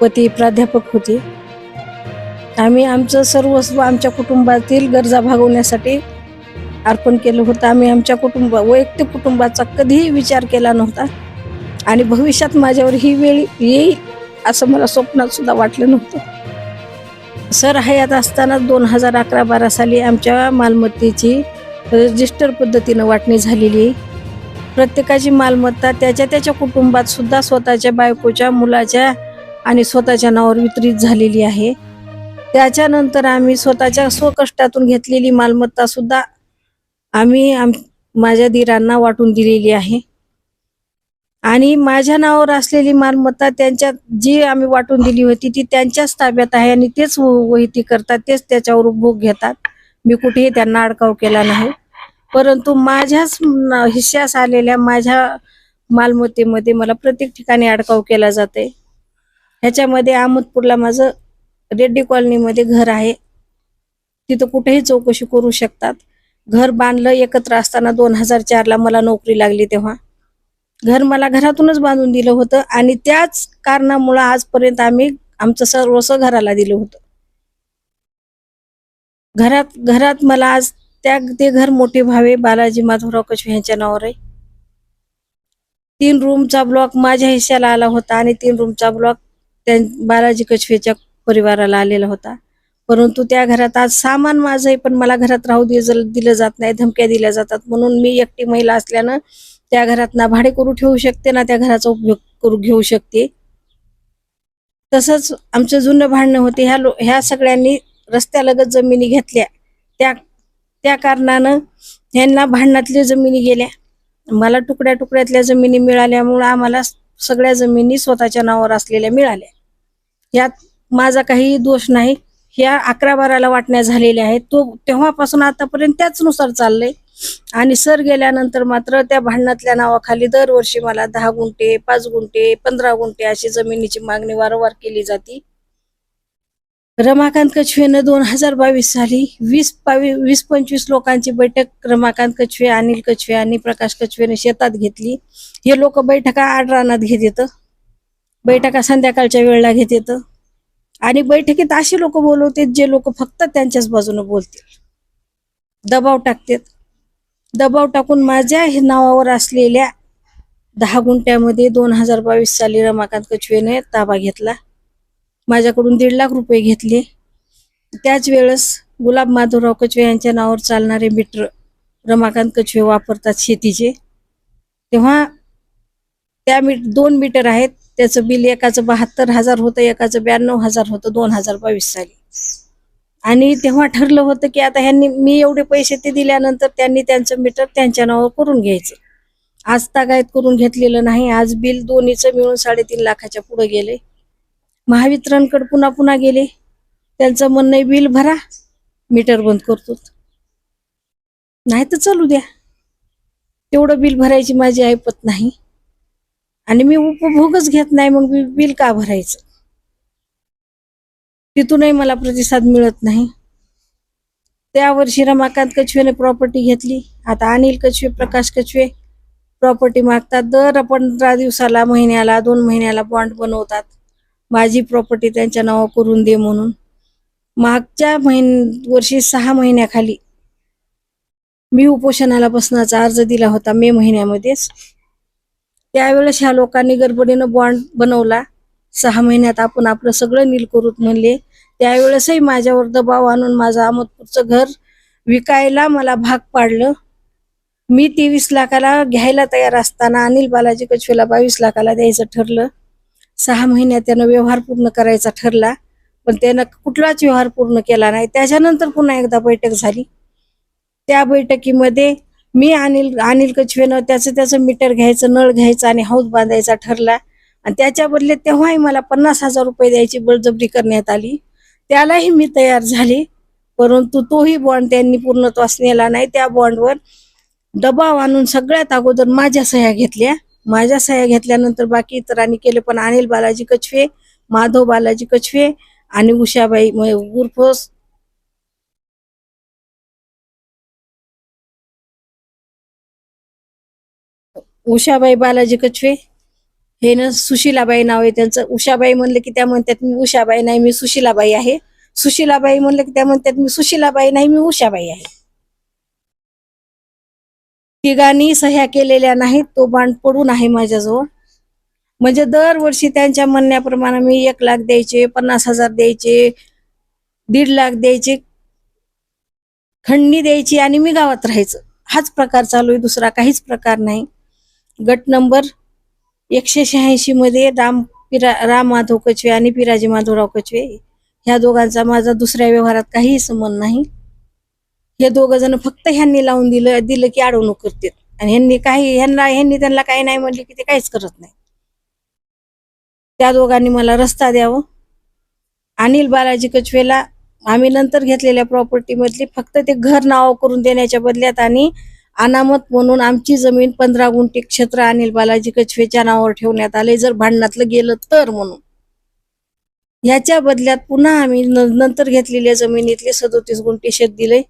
पती प्राध्यापक होते. आम्ही आमचं सर्वस्व आमच्या कुटुंबातील गरजा भागवण्यासाठी अर्पण केलं होतं. आम्ही आमच्या कुटुंब वैयक्तिक कुटुंबाचा कधीही विचार केला नव्हता. आणि भविष्यात माझ्यावर ही वेळ येईल असं मला स्वप्नात सुद्धा वाटलं नव्हतं. सर हयात असताना दोन हजार अकरा बारा साली आमच्या मालमत्तेची रजिस्टर पद्धतीनं वाटणी झालेली. आहे प्रत्येकाची मालमत्ता त्याच्या त्याच्या कुटुंबात सुद्धा स्वतःच्या बायकोच्या मुलाच्या आणि स्वतःच्या नावावर वितरित झालेली आहे. त्याच्यानंतर आम्ही स्वतःच्या स्वकष्टातून घेतलेली मालमत्ता सुद्धा आम्ही आम माझ्या दिरांना वाटून दिलेली आहे. आणि माझ्या नावावर असलेली मालमत्ता त्यांच्या जी आम्ही वाटून दिली होती ती त्यांच्याच ताब्यात आहे आणि तेच व- वहिती करतात तेच त्याच्यावर उपभोग घेतात. मी कुठेही त्यांना अडकाव केला नाही. परंतु माझ्याच न- आलेल्या माझ्या मालमत्तेमध्ये मला प्रत्येक ठिकाणी अडकाव केला जाते ह्याच्यामध्ये अहमदपूरला माझं रेड्डी कॉलनीमध्ये घर आहे. तिथं कुठेही चौकशी करू शकतात. घर बांधलं एकत्र असताना दोन हजार चारला मला नोकरी लागली तेव्हा. घर मला घरातूनच बांधून दिलं होतं आणि त्याच कारणामुळं आजपर्यंत आम्ही आमचं सर्वस्व घराला दिलं होतं. घरात घरात मला आज त्या ते घर मोठे भावे बालाजी माधवराव कशवे यांच्या नावावर आहे. तीन रूमचा ब्लॉक माझ्या हिश्श्याला आला होता आणि तीन रूमचा ब्लॉक त्या बालाजी कछवेच्या परिवाराला आलेला होता. परंतु त्या घरात आज सामान माझं आहे पण मला घरात राहू दिलं जात नाही धमक्या दिल्या जातात. म्हणून मी एकटी महिला असल्यानं त्या घरात ना भाडे करू ठेवू शकते ना त्या घराचा उपयोग करू घेऊ शकते. तसंच आमचं जुनं भांडणं होते. ह्या लो ह्या सगळ्यांनी रस्त्यालगत जमिनी घेतल्या. त्या त्या कारणानं ह्यांना भांडणातल्या जमिनी गेल्या. मला तुकड्या तुकड्यातल्या जमिनी मिळाल्यामुळं आम्हाला सगळ्या जमिनी स्वतःच्या नावावर असलेल्या मिळाल्या. यात माझा काही दोष नाही. ह्या अकरा बाराला वाटण्या झालेल्या आहेत. तो तेव्हापासून आतापर्यंत त्याचनुसार चाललंय. आणि सर गेल्यानंतर मात्र त्या भांडणातल्या नावाखाली दरवर्षी मला दहा गुंठे पाच गुंठे पंधरा गुंठे अशी जमिनीची मागणी वारंवार केली जाते. रमाकांत कछवेनं दोन हजार बावीस साली वीस बावीस वीस पंचवीस लोकांची बैठक रमाकांत कछवे अनिल कछवे आणि प्रकाश कछवेने शेतात घेतली. हे लोक बैठका आड रानात घेत येतं. बैठका संध्याकाळच्या वेळेला घेत येतं. आणि बैठकीत असे लोक बोलवते जे लोक फक्त त्यांच्याच बाजूने बोलतील. दबाव टाकतात. दबाव टाकून माझ्या हे नावावर असलेल्या दहा गुंठ्यामध्ये दोन हजार बावीस साली रमाकांत कछवेने ताबा घेतला. माझ्याकडून दीड लाख रुपये घेतले. त्याच वेळेस गुलाब माधवराव कछवे यांच्या नावावर चालणारे मीटर रमाकांत कछवे वापरतात शेतीचे. तेव्हा त्या मीट दोन मीटर आहेत. त्याचं बिल एकाचं बहात्तर हजार होतं एकाचं ब्याण्णव हजार होतं दोन हजार बावीस साली. आणि तेव्हा ठरलं होतं की आता ह्यांनी मी एवढे पैसे ते दिल्यानंतर त्यांनी त्यांचं मीटर त्यांच्या नावावर करून घ्यायचं. आज तागायत करून घेतलेलं नाही आज बिल दोन्हीचं मिळून साडेतीन लाखाच्या पुढे गेले. महावितरणकडे पुन्हा पुन्हा गेले. त्यांचं म्हणणं बिल भरा मीटर बंद करतो. नाही तर चालू द्या. तेवढं बिल भरायची माझी ऐपत नाही. आणि मी उपभोगच घेत नाही मग मी बिल का भरायचं? तिथूनही मला प्रतिसाद मिळत नाही. त्या वर्षी रमाकांत कछवेने प्रॉपर्टी घेतली. आता अनिल कछवे प्रकाश कछवे प्रॉपर्टी मागतात. दर पंधरा दिवसाला महिन्याला दोन महिन्याला बॉन्ड बनवतात. माझी प्रॉपर्टी त्यांच्या नावा करून दे म्हणून. मागच्या महिन वर्षी सहा महिन्याखाली मी उपोषणाला बसण्याचा अर्ज दिला होता मे महिन्यामध्येच. त्यावेळेस ह्या लोकांनी गडबडीनं बॉन्ड बनवला. सहा महिन्यात आपण आपलं सगळं नील करूत म्हणले. त्यावेळेसही माझ्यावर दबाव आणून माझं अहमदपूरचं घर विकायला मला भाग पाडलं. मी तेवीस लाखाला घ्यायला तयार असताना अनिल बालाजी कछवेला बावीस लाखाला द्यायचं ठरलं. सहा महिन्यात त्यानं व्यवहार पूर्ण करायचा ठरला. पण त्यानं कुठलाच व्यवहार पूर्ण केला नाही. त्याच्यानंतर पुन्हा एकदा बैठक झाली. त्या बैठकीमध्ये मी अनिल अनिल कछवेनं त्याचं त्याचं मीटर घ्यायचं नळ घ्यायचं आणि हौद बांधायचा ठरला. आणि त्याच्या बदले तेव्हाही मला पन्नास हजार रुपये द्यायची बळजबरी करण्यात आली. त्यालाही मी तयार झाले. परंतु तोही बॉन्ड त्यांनी पूर्णत्वास नेला नाही. त्या बॉन्डवर दबाव आणून सगळ्यात अगोदर माझ्या सह्या घेतल्या. माझ्या सह्या घेतल्यानंतर बाकी इतरांनी केले पण अनिल बालाजी कछवे माधव बालाजी कछवे आणि उषाबाई उर्फ उषाबाई बालाजी कचवे. हे ना सुशीलाबाई नाव आहे त्यांचं. उषाबाई म्हणलं की त्या म्हणतात मी उषाबाई नाही मी सुशीलाबाई आहे. सुशीलाबाई म्हणलं की त्या म्हणतात मी सुशीलाबाई नाही मी उषाबाई आहे. तिघांनी सह्या केलेल्या नाहीत तो बाण पडून आहे माझ्याजवळ. म्हणजे दरवर्षी त्यांच्या म्हणण्याप्रमाणे मी एक लाख द्यायचे पन्नास हजार द्यायचे दीड लाख द्यायचे खंडणी द्यायची आणि मी गावात राहायचं. हाच प्रकार चालू आहे दुसरा काहीच प्रकार नाही. गट नंबर एकशे शहाऐंशी मध्ये राम पिरा राम माधव कचवे आणि पिराजी माधवराव कचवे. ह्या दोघांचा माझा दुसऱ्या व्यवहारात काहीही संबंध नाही. हे दोघं जण फक्त ह्यांनी लावून दिलं दिलं की अडवणूक करतात. आणि ह्यांनी काही ह्यांना ह्यांनी त्यांना काही नाही म्हणले की ते काहीच करत नाही. त्या दोघांनी मला रस्ता द्यावं. अनिल बालाजी कचवेला आम्ही नंतर घेतलेल्या प्रॉपर्टी मधली फक्त ते घर नाव करून देण्याच्या बदल्यात आणि अनामत म्हणून आमची जमीन पंधरा गुंठे क्षेत्र अनिल बालाजी कछवेच्या नावावर ठेवण्यात आले. जर भांडणातलं गेलं तर म्हणून. ह्याच्या बदल्यात पुन्हा आम्ही न- नंतर घेतलेल्या जमिनीतले सदोतीस गुंठे शेत दिले.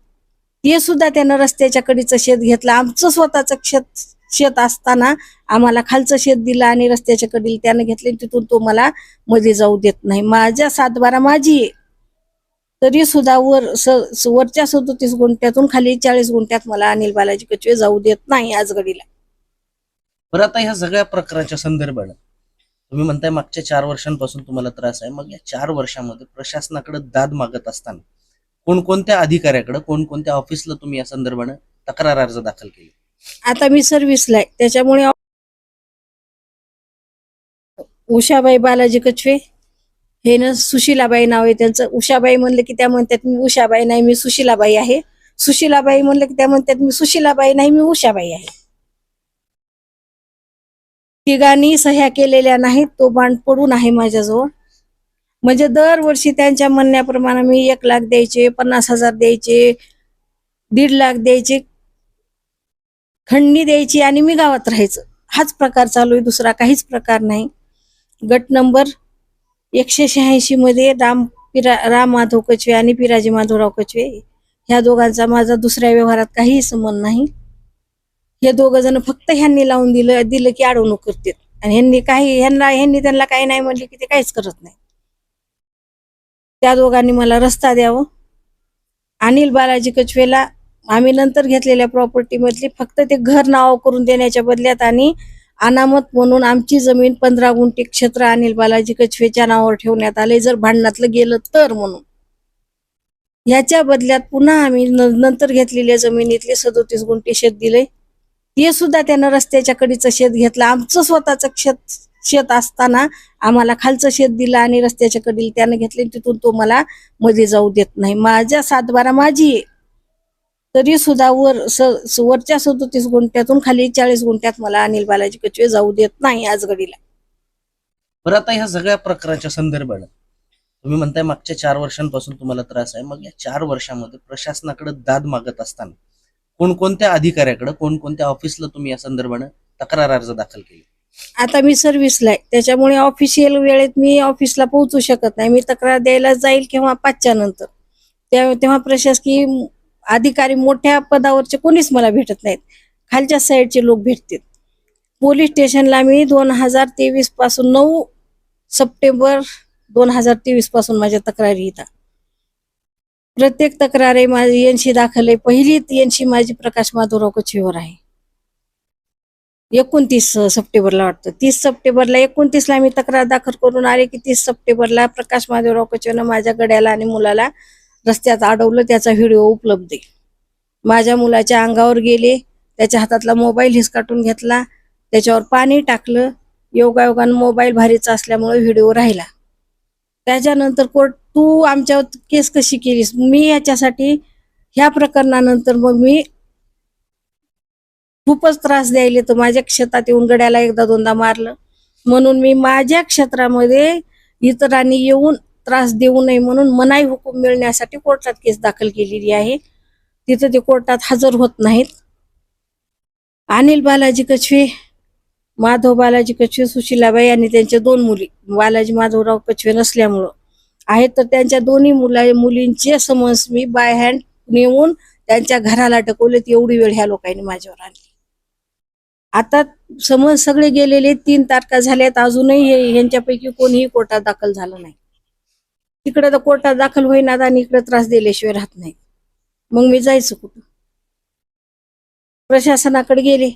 ते सुद्धा त्यानं रस्त्याच्या कडीचं शेत घेतलं. आमचं स्वतःचं शेत शेत असताना आम्हाला खालचं शेत दिलं आणि रस्त्याच्या कडील त्यानं घेतले तिथून तो मला मध्ये जाऊ देत नाही. माझ्या सातबारा माझी आहे. तरी सुद्धा वर स वरच्या सदोतीस गुंठ्यातून खाली चाळीस गुंठ्यात मला अनिल बालाजी कचवे जाऊ देत नाही आज घडीला. बरं आता ह्या सगळ्या प्रकाराच्या संदर्भात तुम्ही म्हणताय मागच्या चार वर्षांपासून तुम्हाला त्रास आहे. मग या चार वर्षामध्ये प्रशासनाकडे दाद मागत असताना कोणकोणत्या अधिकाऱ्याकडे कोणकोणत्या ऑफिसला तुम्ही या संदर्भाने तक्रार अर्ज दाखल केली? आता मी सर्व्हिसला आहे. त्याच्यामुळे उषाबाई बालाजी कछवे हे ना सुशीलाबाई नाव आहे त्यांचं. उषाबाई म्हणलं की त्या म्हणतात मी उषाबाई नाही मी सुशीलाबाई आहे. सुशीलाबाई म्हणलं की त्या म्हणतात मी सुशीलाबाई नाही मी उषाबाई आहे. तिघांनी सह्या केलेल्या नाहीत तो बांड पडून आहे माझ्याजवळ. म्हणजे दरवर्षी त्यांच्या म्हणण्याप्रमाणे मी एक लाख द्यायचे पन्नास हजार द्यायचे दीड लाख द्यायचे खंडणी द्यायची आणि मी गावात राहायचं. हाच प्रकार चालू आहे दुसरा काहीच प्रकार नाही. गट नंबर एकशे शहाऐंशी मध्ये राम पिरा राम माधव कचवे आणि पिराजी माधवराव कचवे ह्या दोघांचा माझा दुसऱ्या व्यवहारात काहीही संबंध नाही. हे दोघ जण फक्त ह्यांनी लावून दिलं दिलं की अडवणूक करतात आणि ह्यांनी काही ह्यांना ह्यांनी त्यांना काही नाही म्हणले की ते काहीच करत नाही. त्या दोघांनी मला रस्ता द्यावं. अनिल बालाजी कचवेला आम्ही नंतर घेतलेल्या प्रॉपर्टी मधली फक्त ते घर नाव करून देण्याच्या बदल्यात आणि अनामत म्हणून आमची जमीन पंधरा गुंठे क्षेत्र अनिल बालाजी कछवेच्या नावावर ठेवण्यात आले. जर भांडणातलं गेलं तर म्हणून. ह्याच्या बदल्यात पुन्हा आम्ही न- नंतर घेतलेल्या जमिनीतले सदोतीस गुंठे शेत दिले. ते सुद्धा त्यानं रस्त्याच्या कडीचं शेत घेतलं. आमचं स्वतःचं शेत शेत असताना आम्हाला खालचं शेत दिलं आणि रस्त्याच्या कडील त्यानं घेतले तिथून तो मला मध्ये जाऊ देत नाही. माझ्या सातबारा माझी आहे. तरी सुद्धा वर स वरच्या सदोतीस गुंठ्यातून खाली चाळीस गुंठ्यात मला अनिल बालाजी कचवे जाऊ देत नाही आज घडीला. बरं आता ह्या सगळ्या प्रकाराच्या संदर्भात तुम्ही म्हणताय मागच्या चार वर्षांपासून तुम्हाला त्रास आहे. मग या चार वर्षामध्ये प्रशासनाकडे दाद मागत असताना कोणकोणत्या अधिकाऱ्याकडे कोणकोणत्या ऑफिसला तुम्ही या संदर्भाने तक्रार अर्ज दाखल केली? आता मी सर्व्हिसला आहे. त्याच्यामुळे ऑफिशियल वेळेत मी ऑफिसला पोहोचू शकत नाही. मी तक्रार द्यायला जाईल किंवा पाचच्या नंतर. तेव्हा प्रशासकीय अधिकारी मोठ्या पदावरचे कोणीच मला भेटत नाहीत. खालच्या साईडचे लोक भेटतात पोलीस स्टेशनला मी दोन हजार तेवीसपासून नऊ सप्टेंबर दोन हजार तेवीसपासून माझ्या तक्रारी येतात. प्रत्येक तक्रार आहे माझी यांशी दाखल आहे. पहिली यांशी माझी प्रकाश माधवराव कचवीवर आहे. एकोणतीस सप्टेंबरला वाटतं. तीस सप्टेंबरला एकोणतीसला मी तक्रार दाखल करून आले की तीस सप्टेंबरला प्रकाश महादेवराव कचेनं माझ्या गड्याला आणि मुलाला रस्त्यात अडवलं त्याचा व्हिडिओ उपलब्ध आहे. माझ्या मुलाच्या अंगावर गेले त्याच्या हातातला मोबाईल हिसकाटून घेतला त्याच्यावर पाणी टाकलं योगायोगानं मोबाईल भारीचा असल्यामुळे व्हिडिओ राहिला. त्याच्यानंतर कोर्ट तू आमच्यावर केस कशी केलीस? मी याच्यासाठी ह्या प्रकरणानंतर मग मी खूपच त्रास द्यायले तर माझ्या क्षेत्रात येऊन गड्याला एकदा दोनदा मारलं. म्हणून मी माझ्या क्षेत्रामध्ये इतरांनी येऊन त्रास देऊ नये म्हणून मनाई हुकूम मिळण्यासाठी कोर्टात केस दाखल केलेली आहे. तिथं ते कोर्टात हजर होत नाहीत. अनिल बालाजी कछवे माधव बालाजी कछवे सुशीलाबाई आणि त्यांच्या दोन मुली बालाजी माधवराव कछवे नसल्यामुळं आहेत. तर त्यांच्या दोन्ही मुला मुलींचे समज मी बाय हँड नेऊन त्यांच्या घराला टकवलेत एवढी वेळ ह्या लोकांनी माझ्यावर आणली. आता समज सगळे गेलेले तीन तारखा झाल्यात. अजूनही यांच्यापैकी कोणीही कोर्टात दाखल झालं नाही. तिकडे तर कोर्टात दाखल होईनात आणि इकडे त्रास दिल्याशिवाय राहत नाही. मग मी जायचं कुठं? प्रशासनाकडे गेले.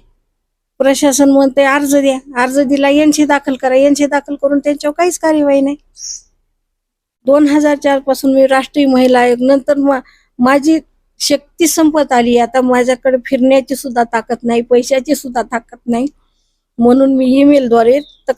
प्रशासन म्हणते अर्ज द्या. अर्ज दिला यांची दाखल करा. यांची दाखल करून त्यांच्यावर काहीच कार्यवाही नाही. दोन हजार चारपासून मी राष्ट्रीय महिला आयोग नंतर मा- माझी शक्ती संपत आली. आता माझ्याकडे फिरण्याची सुद्धा ताकद नाही पैशाची सुद्धा ताकद नाही. म्हणून मी ईमेलद्वारे तक्रार